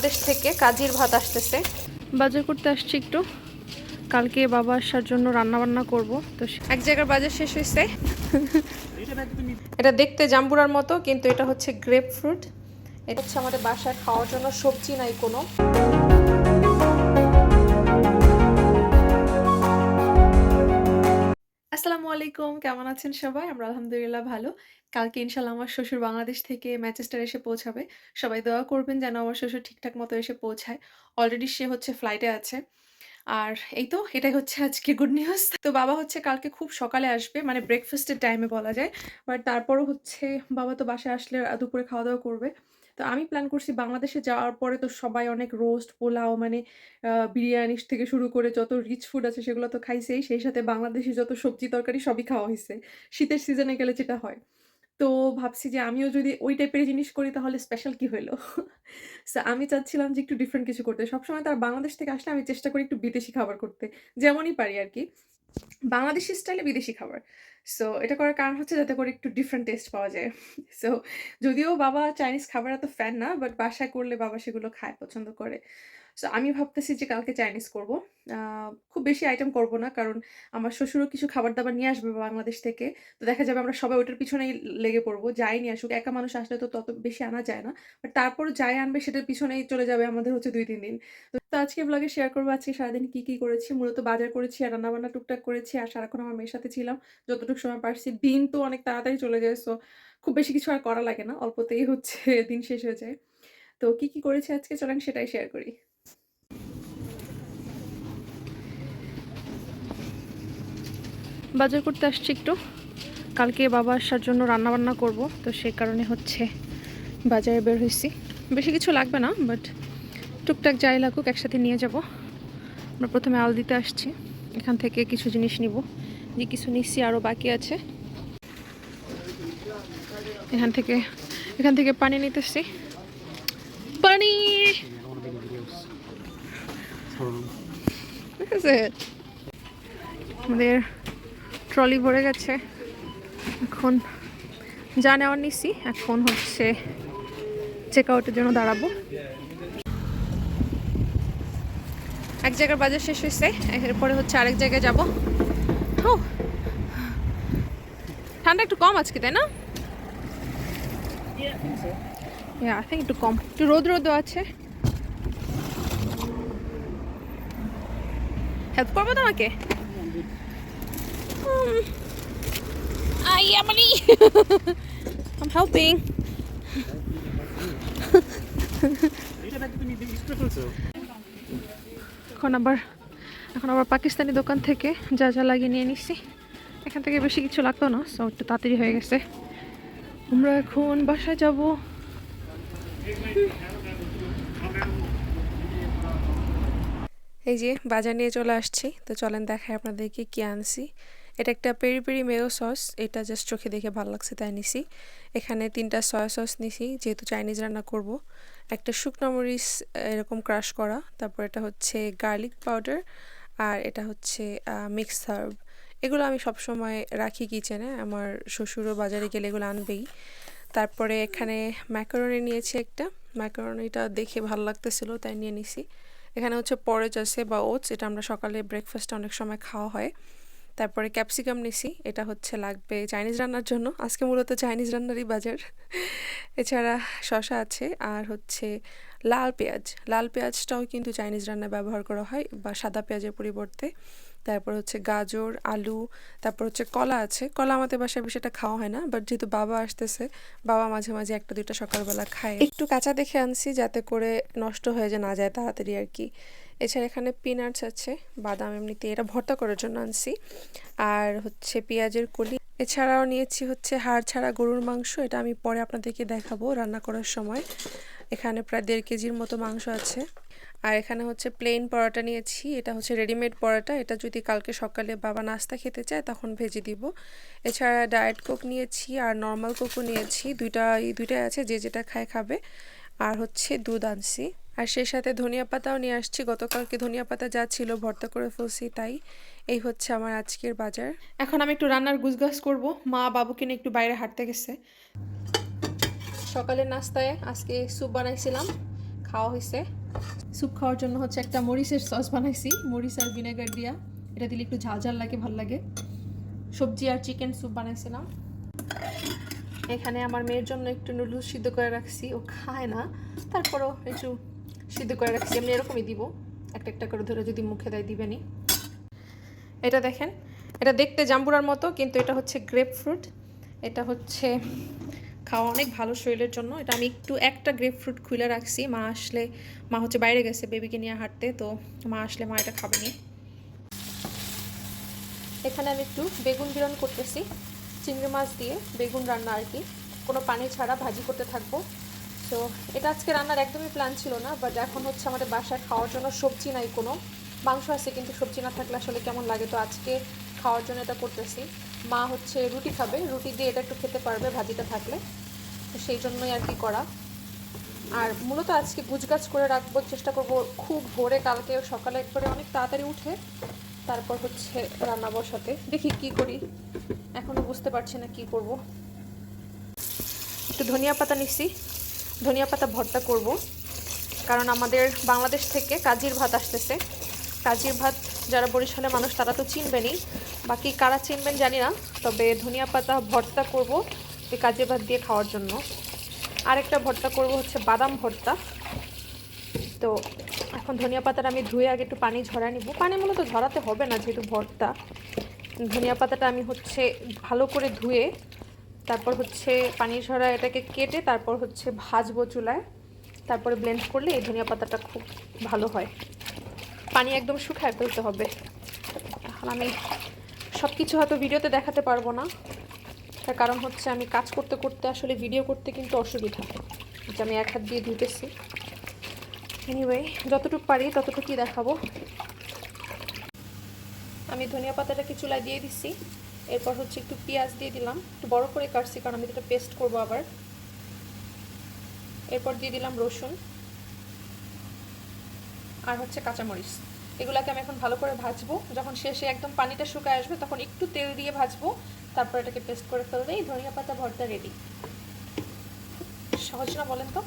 বাংলাদেশ থেকে কাজির ভাত আসতেছে। বাজার করতে আসছি একটু। কালকে বাবা আসার জন্য রান্না বান্না করব তো এক জায়গার বাজার শেষ হয়েছে এটা দেখতে জাম্বুরার মতো কিন্তু এটা হচ্ছে গ্রেপ ফ্রুট এটা হচ্ছে আমাদের বাসায় খাওয়ার জন্য সবজি নাই কোনো। আসসালামু আলাইকুম। কেমন আছেন সবাই? আমরা আলহামদুলিল্লাহ ভালো। কালকে ইনশাল্লাহ আমার শ্বশুর বাংলাদেশ থেকে ম্যাচেস্টার এসে পৌঁছাবে। সবাই দোয়া করবেন যেন আমার শ্বশুর ঠিকঠাক মতো এসে পৌঁছায়। অলরেডি সে হচ্ছে ফ্লাইটে আছে। আর এই তো, এটাই হচ্ছে আজকে গুড নিউজ তো বাবা হচ্ছে কালকে খুব সকালে আসবে মানে ব্রেকফাস্টের টাইমে বলা যায়। বাট তারপরও হচ্ছে বাবা তো বাসায় আসলে দুপুরে খাওয়া দাওয়া করবে। তো আমি প্ল্যান করছি বাংলাদেশে যাওয়ার পরে তো সবাই অনেক রোস্ট পোলাও মানে বিরিয়ানি থেকে শুরু করে যত রিচ ফুড আছে সেগুলো তো খাইছেই। সেই সাথে বাংলাদেশি যত সবজি তরকারি সবই খাওয়া হয়েছে শীতের সিজনে গেলে যেটা হয়। তো ভাবছি যে আমিও যদি ওই টাইপের জিনিস করি তাহলে স্পেশাল কি হইল? সো আমি চাচ্ছিলাম যে একটু ডিফারেন্ট কিছু করতে। সবসময় তার বাংলাদেশ থেকে আসলে আমি চেষ্টা করি একটু বিদেশি খাবার করতে। যেমনই পারি আর কি বাংলাদেশি স্টাইলে বিদেশি খাবার। সো এটা করার কারণ হচ্ছে যাতে করে একটু ডিফারেন্ট টেস্ট পাওয়া যায়। সো যদিও বাবা চাইনিজ খাবার এত ফ্যান না বাট বাসায় করলে বাবা সেগুলো খায়, পছন্দ করে। সো আমি ভাবতেছি যে কালকে চাইনিজ করব। খুব বেশি আইটেম করব না, কারণ আমার শ্বশুরও কিছু খাবার দাবার নিয়ে আসবে বাংলাদেশ থেকে। তো দেখা যাবে আমরা সবাই ওটার পিছনেই লেগে পড়ব, যাই নিয়ে আসুক। একা মানুষ আসলে তো তত বেশি আনা যায় না। বাট তারপর যাই আনবে সেটার পিছনেই চলে যাবে আমাদের হচ্ছে দুই, তিন দিন। তো আজকে ব্লগে শেয়ার করব, আজকে সারাদিন কি কি করেছি? মূলত বাজার করেছি আর রান্নাবান্না টুকটাক করেছি আর সারাক্ষণ আমার মেয়ের সাথে ছিলাম। যতটুকু সময় পারছি, দিন তো অনেক তাড়াতাড়ি চলে যায়। সো খুব বেশি কিছু আর করা লাগে না। অল্পতেই হচ্ছে, দিন শেষ হয়ে যায়। তো কী কী করেছি আজকে? চলেন সেটাই শেয়ার করি। বাজার করতে আসছি একটু। কালকে বাবা আসার জন্য রান্না বান্না করব, তো সেই কারণে হচ্ছে বাজারে বের হয়েছি। বেশি কিছু লাগবে না বাট টুকটাক যাই লাগুক, একসাথে নিয়ে যাব। আমরা প্রথমে আল দিতে আসছি, এখান থেকে কিছু জিনিস নিব। যে কিছু নিচ্ছি আরও বাকি আছে। এখান থেকে এখান থেকে পানি নিতেছি। পানি? আমাদের ট্রলি ভরে গেছে। এখন যা নেওয়ার নিছি, এখন হচ্ছে চেক আউটের জন্য দাঁড়াবো। এক জায়গার বাজার শেষ হয়েছে, এরপরে হচ্ছে আরেক জায়গায় যাব। ঠান্ডা একটু কম আজকে, তাই না? একটু কম, একটু রোদ রোদও আছে। হেল্প করব তোমাকে? I আমানি I'm helping. এখন আবার এখন আবার পাকিস্তানি দোকান থেকে যা যা লাগিয়ে নিয়ে নিচ্ছি এখান থেকে বেশি কিছু লাগতো না সো একটু তাড়াতাড়ি হয়ে গেছে। আমরা এখন বাসায় যাব। এই যে বাজার নিয়ে চলে আসছি, তো চলেন দেখাই আপনাদেরকে কি আনছি। এটা একটা পেরি পেরি মেয়ো সস, এটা জাস্ট চোখে দেখে ভালো লাগছে, তাই নিছি। এখানে তিনটা সয়া সস নিছি, যেহেতু চাইনিজ রান্না করব। একটা শুকনো মরিচ, এরকম ক্রাশ করা, তারপর এটা হচ্ছে গার্লিক পাউডার আর এটা হচ্ছে মিক্স হার্ব এগুলো আমি সবসময় রাখি কিচেনে আমার শ্বশুরও বাজারে গেলে এগুলো আনবেই। তারপরে এখানে ম্যাকারনি নিয়েছি একটা ম্যাকারনিটা দেখে ভালো লাগতেছিল, তাই নিয়ে নিছি। এখানে হচ্ছে পরেজ আছে বা ওটস এটা আমরা সকালে ব্রেকফাস্টে অনেক সময় খাওয়া হয়। তারপরে ক্যাপসিকাম নিছি, এটা হচ্ছে লাগবে চাইনিজ রান্নার জন্য। আজকে মূলত চাইনিজ রান্নারই বাজার। এছাড়া শশা আছে আর হচ্ছে লাল পেঁয়াজ। লাল পেঁয়াজটাও কিন্তু চাইনিজ রান্নায় ব্যবহার করা হয় বা সাদা পেঁয়াজের পরিবর্তে। তারপর হচ্ছে গাজর, আলু, তারপর হচ্ছে কলা আছে। কলা আমাদের বাসায় বিষয়টা খাওয়া হয় না বাট যেহেতু বাবা আসতেছে, বাবা মাঝে মাঝে একটা, দুইটা সকালবেলা খায়। একটু কাঁচা দেখে আনছি যাতে করে নষ্ট হয়ে যে না যায় তাড়াতাড়ি আর কি। এছাড়া এখানে পিনাটস আছে, বাদাম এমনিতে এটা ভর্তা করার জন্য আনছি। আর হচ্ছে পেঁয়াজের কলি, এছাড়াও নিয়েছি হচ্ছে হাড় ছাড়া গরুর মাংস, এটা আমি পরে আপনাদেরকে দেখাবো রান্না করার সময়। এখানে প্রায় দেড় কেজির মতো মাংস আছে। আর এখানে হচ্ছে প্লেন পরোটা নিয়েছি, এটা হচ্ছে রেডিমেড পরোটা, এটা যদি কালকে সকালে বাবা নাস্তা খেতে চায় তখন ভেজে দিব। এছাড়া ডায়েট কোক নিয়েছি আর নর্মাল কোকও নিয়েছি দুইটা দুইটাই আছে, যে যেটা খায় খাবে। আর হচ্ছে দুধ আনছি। আর সেই সাথে ধনিয়া পাতাও নিয়ে আসছি। গতকালকে ধনিয়া পাতা যা ছিল ভর্তা করে ফেলছি তাই এই হচ্ছে আমার আজকের বাজার। এখন আমি একটু রান্নার গুছগাছ করব। মা বাবুকে নিয়ে একটু বাইরে হাঁটতে গেছে। সকালের নাস্তায় আজকে স্যুপ বানাইছিলাম খাওয়া হয়েছে স্যুপ খাওয়ার জন্য হচ্ছে একটা মরিচের সস বানাইছি মরিচ আর ভিনেগার দিয়া। এটা দিলে একটু ঝাল ঝাল লাগে ভালো লাগে। সবজি আর চিকেন স্যুপ বানাইছিলাম। এখানে আমার মেয়ের জন্য একটু নুডলস সিদ্ধ করে রাখছি ও খায় না। তারপরও একটু সিদ্ধ করে রাখছি। আমি এরকমই দিব। একটা একটা করে ধরে যদি মুখে দেয় দিবেনি এটা দেখেন, এটা দেখতে জাম্বুরার মতো, কিন্তু এটা হচ্ছে গ্রেপ ফ্রুট এটা হচ্ছে খাওয়া অনেক ভালো শরীরের জন্য। এটা আমি একটু একটা গ্রেপ ফ্রুট খুলে রাখছি। মা আসলে, মা হচ্ছে বাইরে গেছে বেবিকে নিয়ে হাঁটতে, তো মা আসলে মা এটা খাবে নি। এখানে আমি একটু বেগুন বিরন করতেছি। চিংড়ি মাছ দিয়ে বেগুন রান্না আর কি। কোনো পানি ছাড়া ভাজি করতে থাকব। তো এটা আজকে রান্নার একদমই প্ল্যান ছিল না বাট এখন হচ্ছে আমাদের বাসায় খাওয়ার জন্য সবজি নাই কোনো। মাংস আছে কিন্তু সবজি না থাকলে আসলে কেমন লাগে? তো আজকে খাওয়ার জন্য এটা করতেছি। মা হচ্ছে রুটি খাবে, রুটি দিয়ে এটা একটু খেতে পারবে ভাজিটা থাকলে। তো সেই জন্যই আর কি করা। আর মূলত আজকে গুজগাছ করে রাখব, চেষ্টা করব খুব ভোরে, কালকে সকালে একবারে অনেক তাড়াতাড়ি উঠে, তারপর হচ্ছে রান্না বসাতে। দেখি কি করি। এখনও বুঝতে পারছি না কি করব। একটু ধনিয়া পাতা নিচ্ছি ধনিয়া পাতা ভর্তা করব। কারণ আমাদের বাংলাদেশ থেকে কাজির ভাত আসতেছে। কাজির ভাত যারা বরিশালের মানুষ, তারা তো চিনবেনই। বাকি কারা চিনবেন জানি না, তবে ধনিয়া পাতা ভর্তা করব এই কাজির ভাত দিয়ে খাওয়ার জন্য। আরেকটা ভর্তা করব হচ্ছে বাদাম ভর্তা। তো এখন ধনিয়া পাতাটা আমি ধুয়ে আগে একটু পানি ঝরা নিব। পানি মূলত ঝরাতে হবে না, যেহেতু ভর্তা। ধনিয়া পাতাটা আমি হচ্ছে ভালো করে ধুয়ে তারপর হচ্ছে পানি ঝরা এটাকে কেটে তারপর হচ্ছে ভাজবো চুলায়। তারপরে ব্লেন্ড করলে এই ধনিয়া পাতাটা খুব ভালো হয়। পানি একদম শুকায় ফেলতে হবে। এখন আমি সব কিছু হয়তো ভিডিওতে দেখাতে পারব না। তার কারণ হচ্ছে আমি কাজ করতে করতে আসলে ভিডিও করতে কিন্তু অসুবিধা। যে আমি এক হাত দিয়ে ধুতেছি এনিওয়ে যতটুকু পারি ততটুকুই দেখাবো। আমি ধনিয়া পাতাটাকে চুলায় দিয়ে দিচ্ছি এরপর হচ্ছে একটু পেঁয়াজ দিয়ে দিলাম। একটু বড় করে কাটছি, কারণ আমি এটা পেস্ট করব আবার। এরপর দিয়ে দিলাম রসুন আর হচ্ছে কাঁচামরিচ। এগুলাকে আমি এখন ভালো করে ভাজবো। যখন শেষে একদম পানিটা শুকায় আসবে, তখন একটু তেল দিয়ে ভাজবো। তারপর এটাকে পেস্ট করে ফেললেই ধনিয়া পাতা ভর্তা রেডি সহজ না বলেন তো?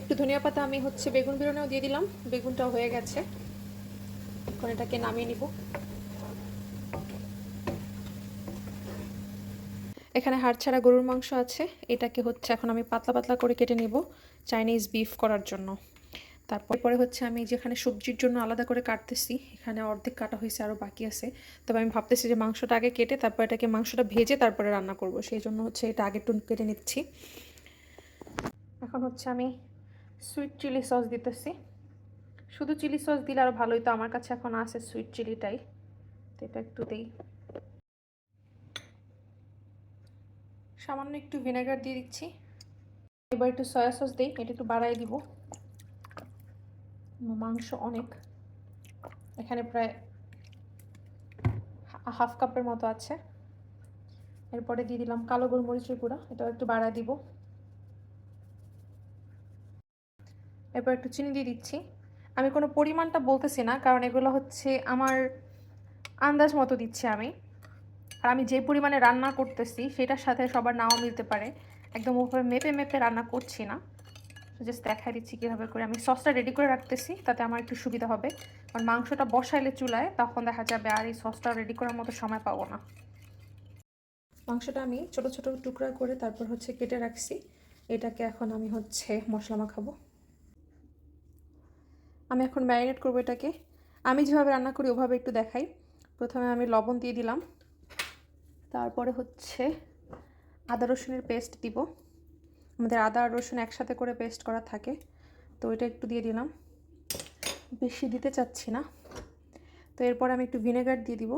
একটু ধনিয়া পাতা আমি হচ্ছে বেগুন বিরনেও দিয়ে দিলাম। বেগুনটাও হয়ে গেছে। এখন এটাকে নামিয়ে নিব। এখানে হাড় ছাড়া গরুর মাংস আছে। এটাকে হচ্ছে এখন আমি পাতলা পাতলা করে কেটে নিব চাইনিজ বিফ করার জন্য। তারপর পরে হচ্ছে আমি যেখানে সবজির জন্য আলাদা করে কাটতেছি, এখানে অর্ধেক কাটা হয়েছে আরও বাকি আছে। তবে আমি ভাবতেছি যে মাংসটা আগে কেটে তারপর এটাকে মাংসটা ভেজে তারপরে রান্না করব। সেই জন্য হচ্ছে এটা আগে একটু কেটে নিচ্ছি। এখন হচ্ছে আমি সুইট চিলি সস দিতেছি। শুধু চিলি সস দিলে আরও ভালোই তো, আমার কাছে এখন আছে সুইট চিলিটাই তো এটা একটু দিই। সামান্য একটু ভিনেগার দিয়ে দিচ্ছি। এবার একটু সয়া সস দিই, এটা একটু বাড়াই দিব। মাংস অনেক। এখানে প্রায় হাফ কাপের মতো আছে। এরপরে দিয়ে দিলাম কালো গোলমরিচের গুঁড়া, এটাও একটু বাড়ায় দিব। এরপর একটু চিনি দিয়ে দিচ্ছি। আমি কোনো পরিমাণটা বলতেছি না, কারণ এগুলো হচ্ছে আমার আন্দাজ মতো দিচ্ছি আমি। আর আমি যে পরিমাণে রান্না করতেছি, সেটার সাথে সবার নাও মিলতে পারে। একদম ওভাবে মেপে মেপে রান্না করছি না। জাস্ট দেখাই দিচ্ছি কীভাবে করে। আমি সসটা রেডি করে রাখতেছি, তাতে আমার একটু সুবিধা হবে। কারণ মাংসটা বসাইলে চুলায়, তখন দেখা যাবে আর এই সসটা রেডি করার মতো সময় পাবো না। মাংসটা আমি ছোট ছোট টুকরা করে তারপর হচ্ছে কেটে রাখছি। এটাকে এখন আমি হচ্ছে মশলা মাখাবো। আমি এখন ম্যারিনেট করব এটাকে। আমি যেভাবে রান্না করি, ওভাবে একটু দেখাই। প্রথমে আমি লবণ দিয়ে দিলাম। তারপরে হচ্ছে আদা রসুনের পেস্ট দিব। আমাদের আদা আর রসুন একসাথে করে পেস্ট করা থাকে, তো এটা একটু দিয়ে দিলাম। বেশি দিতে চাচ্ছি না। তো এরপর আমি একটু ভিনেগার দিয়ে দিব।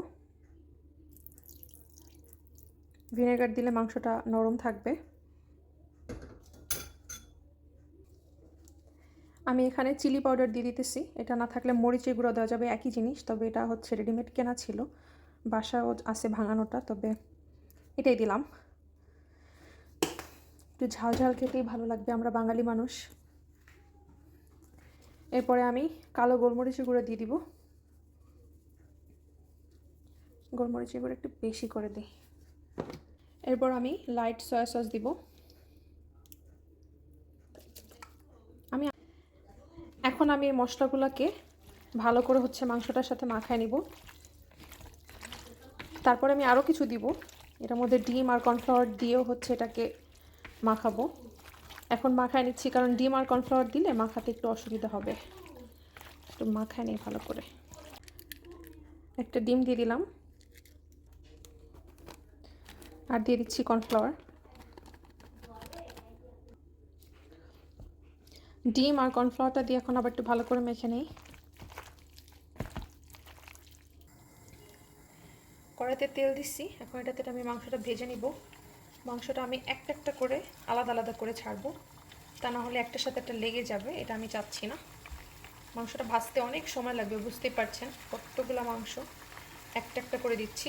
ভিনেগার দিলে মাংসটা নরম থাকবে। আমি এখানে চিলি পাউডার দিয়ে দিতেছি। এটা না থাকলে মরিচের গুঁড়ো দেওয়া যাবে একই জিনিস, তবে এটা হচ্ছে রেডিমেড কেনা ছিল। বাসাও আছে ভাঙানোটা, তবে এটাই দিলাম। একটু ঝাল ঝাল খেতেই ভালো লাগবে আমরা বাঙালি মানুষ। এরপরে আমি কালো গোলমরিচের গুঁড়ো দিয়ে দিব। গোলমরিচের গুঁড়ো একটু বেশি করে দিই। এরপর আমি লাইট সয়া সস দিব আমি এখন আমি এই মশলাগুলোকে ভালো করে হচ্ছে মাংসটার সাথে মাখায় নিব। তারপরে আমি আরও কিছু দিব। এটার মধ্যে ডিম আর কর্নফ্লাওয়ার দিয়েও হচ্ছে এটাকে মাখাবো। এখন মাখায় নিচ্ছি, কারণ ডিম আর কর্নফ্লাওয়ার দিলে মাখাতে একটু অসুবিধা হবে। একটু মাখায় নিই ভালো করে। একটা ডিম দিয়ে দিলাম। আর দিয়ে দিচ্ছি কর্নফ্লাওয়ার। ডিম আর কর্নফ্লাওয়ারটা দিয়ে এখন আবার একটু ভালো করে মেখে নিই। কড়াইতে তেল দিচ্ছি। এখন এটাতে আমি মাংসটা ভেজে নিব। মাংসটা আমি একটা একটা করে আলাদা আলাদা করে ছাড়বো। তা না হলে একটার সাথে একটা লেগে যাবে, এটা আমি চাচ্ছি না। মাংসটা ভাজতে অনেক সময় লাগবে, বুঝতেই পারছেন। কতগুলো মাংস একটা একটা করে দিচ্ছি।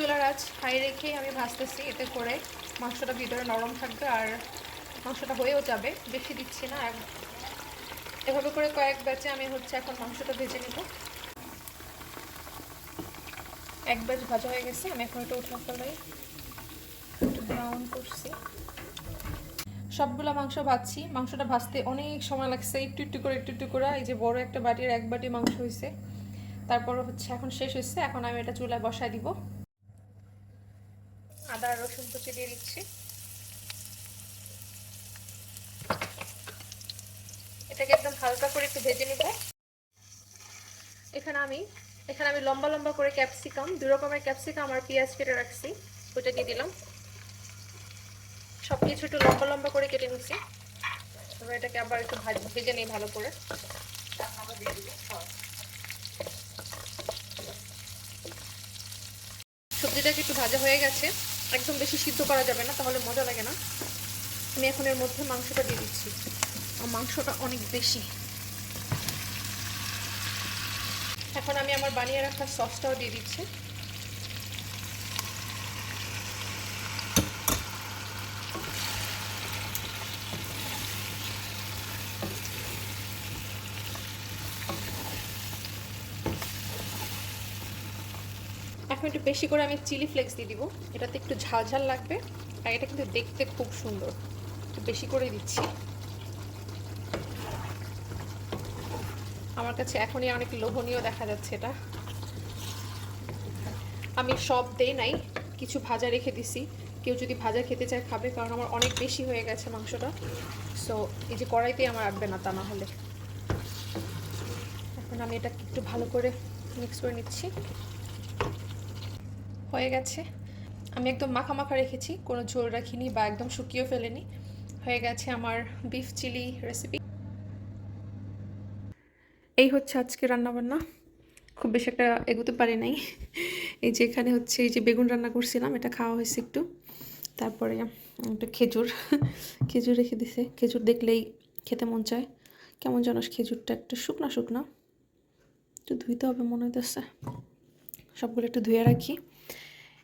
চুলার আঁচ হাই রেখে আমি ভাজতেছি এতে করে মাংসটা ভিতরে নরম থাকবে আর মাংসটা হয়েও যাবে, বেশি দিচ্ছি না। এভাবে করে কয়েক ব্যাচে আমি হচ্ছে এখন মাংসটা ভেজে নেব। এক ব্যাচ ভাজা হয়ে গেছে, আমি এখন এটা উঠে ফেলাই একটু ব্রাউন করছি। সবগুলো মাংস ভাজছি, মাংসটা ভাজতে অনেক সময় লাগছে, একটু একটু করে, একটু একটু করে। এই যে বড় একটা বাটির এক বাটি মাংস হয়েছে তারপর হচ্ছে এখন শেষ হয়েছে, এখন আমি এটা চুলায় বসায় দিব। আদা, রসুন কুচি দিয়ে দিচ্ছি। এটাকে একদম হালকা করে একটু ভেজে নিব। এখানে আমি এখানে আমি লম্বা লম্বা করে ক্যাপসিকাম দুই রকমের ক্যাপসিকাম আর পেঁয়াজ কেটে রাখছি, ওইটা দিয়ে দিলাম। সব কিছু একটু লম্বা লম্বা করে কেটে নিচ্ছি। এবার এটাকে আবার একটু ভেজে নিই ভালো করে। সবজিটাকে একটু ভাজা হয়ে গেছে। একদম বেশি সিদ্ধ করা যাবে না, তাহলে মজা লাগে না। আমি এখন এর মধ্যে মাংসটা দিয়ে দিচ্ছি। আর মাংসটা অনেক বেশি। এখন আমি আমার বানিয়ে রাখা সসটাও দিয়ে দিচ্ছি। এখন একটু বেশি করে আমি চিলি ফ্লেক্স দিয়ে দিব। এটাতে একটু ঝাল ঝাল লাগবে। আর এটা কিন্তু দেখতে খুব সুন্দর। একটু বেশি করে দিচ্ছি। আমার কাছে এখনই অনেক লোভনীয় দেখা যাচ্ছে এটা। আমি সব দেই নাই, কিছু ভাজা রেখে দিছি। কেউ যদি ভাজা খেতে চায় খাবে, কারণ আমার অনেক বেশি হয়ে গেছে মাংসটা। সো এই যে কড়াইতেই আমার রাখবে না তা না হলে। এখন আমি এটা একটু ভালো করে মিক্স করে নিচ্ছি। হয়ে গেছে। আমি একদম মাখা মাখা রেখেছি, কোনো ঝোল রাখিনি বা একদম শুকিয়েও ফেলেনি। হয়ে গেছে আমার বিফ চিলি রেসিপি এই হচ্ছে আজকে রান্নাবান্না। খুব বেশি একটা এগোতে পারি নাই। এই যে এখানে হচ্ছে এই যে বেগুন রান্না করছিলাম, এটা খাওয়া হয়েছে একটু। তারপরে একটা খেজুর খেজুর রেখে দিছে। খেজুর দেখলেই খেতে মন চায়। কেমন যেন খেজুরটা একটু শুকনা শুকনা। একটু ধুইতে হবে মনে হইতেছে। সবগুলো একটু ধুয়ে রাখি।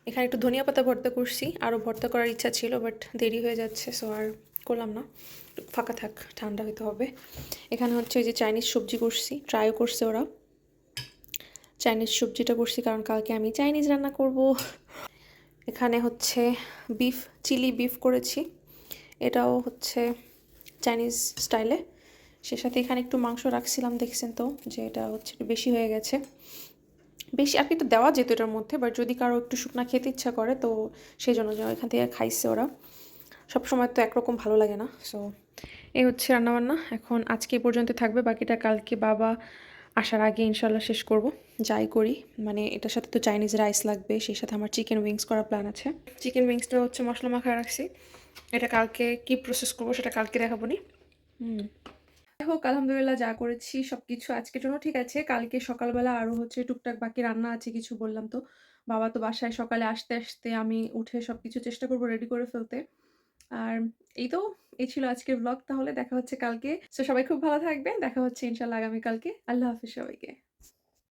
এখানে একটু ধনিয়া পাতা ভর্তা করছি। আরও ভর্তা করার ইচ্ছা ছিল বাট দেরি হয়ে যাচ্ছে সো আর করলাম না। ফাঁকা থাক, ঠান্ডা হতে হবে। এখানে হচ্ছে ওই যে চাইনিজ সবজি করছি ট্রাইও করছে ওরা। চাইনিজ সবজিটা করছি কারণ কালকে আমি চাইনিজ রান্না করব। এখানে হচ্ছে বিফ চিলি বিফ করেছি। এটাও হচ্ছে চাইনিজ স্টাইলে সে সাথে এখানে একটু মাংস রাখছিলাম, দেখছেন তো, যে এটা হচ্ছে বেশি হয়ে গেছে। বেশি, আর কি একটু দেওয়া যেত এটার মধ্যে বাট যদি কারও একটু শুকনা খেতে ইচ্ছা করে, তো সেই জন্য এখান থেকে খাইছে ওরা। সব সময় তো একরকম ভালো লাগে না সো এই হচ্ছে রান্নাবান্না। এখন আজকে পর্যন্ত থাকবে, বাকিটা কালকে বাবা আসার আগে ইনশাল্লাহ শেষ করব। যাই করি মানে এটার সাথে তো চাইনিজ রাইস লাগবে, সেই সাথে আমার চিকেন উইংস করার প্ল্যান আছে। চিকেন উইংসটা হচ্ছে মশলা মাখা রাখছি। এটা কালকে কি প্রসেস করব সেটা কালকে দেখাবো নি। হুম। হোক আলহামদুলিল্লাহ যা করেছি সব কিছু আজকের জন্য ঠিক আছে। কালকে সকালবেলা আরও হচ্ছে টুকটাক বাকি রান্না আছে কিছু বললাম তো। বাবা তো বাসায় সকালে আসতে আসতে আমি উঠে সব কিছু চেষ্টা করব রেডি করে ফেলতে। আর এই তো, এই ছিল আজকের ব্লগ তাহলে দেখা হচ্ছে কালকে। তো সবাই খুব ভালো থাকবেন, দেখা হচ্ছে ইনশাল্লাহ আগামীকালকে। আল্লাহ হাফিজ সবাইকে।